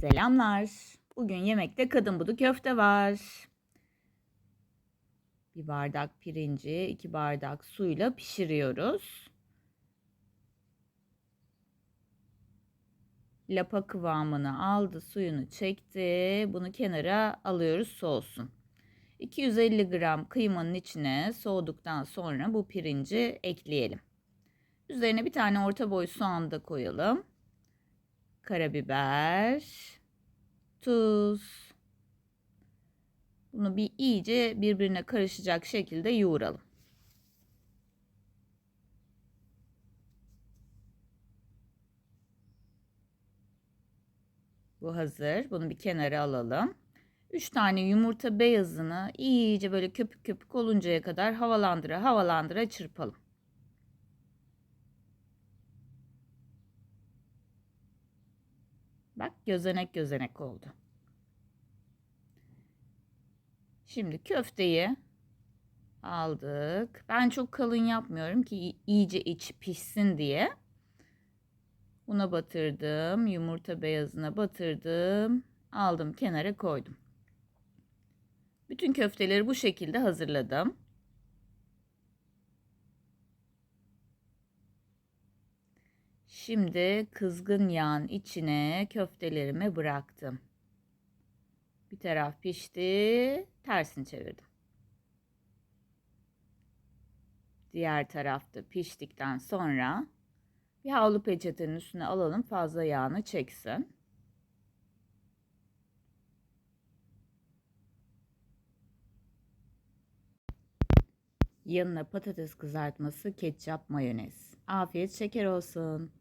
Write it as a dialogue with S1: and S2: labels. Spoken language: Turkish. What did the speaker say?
S1: Selamlar. Bugün yemekte kadın budu köfte var. Bir bardak pirinci, iki bardak suyla pişiriyoruz. Lapa kıvamını aldı, suyunu çekti. Bunu kenara alıyoruz soğusun. 250 gram kıymanın içine soğuduktan sonra bu pirinci ekleyelim. Üzerine bir tane orta boy soğan da koyalım. Karabiber, tuz. Bunu bir iyice birbirine karışacak şekilde yoğuralım. Bu hazır. Bunu bir kenara alalım. 3 tane yumurta beyazını iyice böyle köpük köpük oluncaya kadar havalandıra havalandıra çırpalım. Bak gözenek gözenek oldu. Şimdi köfteyi aldık. Ben çok kalın yapmıyorum ki iyice iç pişsin diye. Una batırdım. Yumurta beyazına batırdım. Aldım kenara koydum. Bütün köfteleri bu şekilde hazırladım. Şimdi kızgın yağın içine köftelerimi bıraktım. Bir taraf pişti, tersini çevirdim. Diğer tarafta piştikten sonra bir havlu peçetenin üstüne alalım fazla yağını çeksin. Yanına patates kızartması, ketçap, mayonez. Afiyet şeker olsun.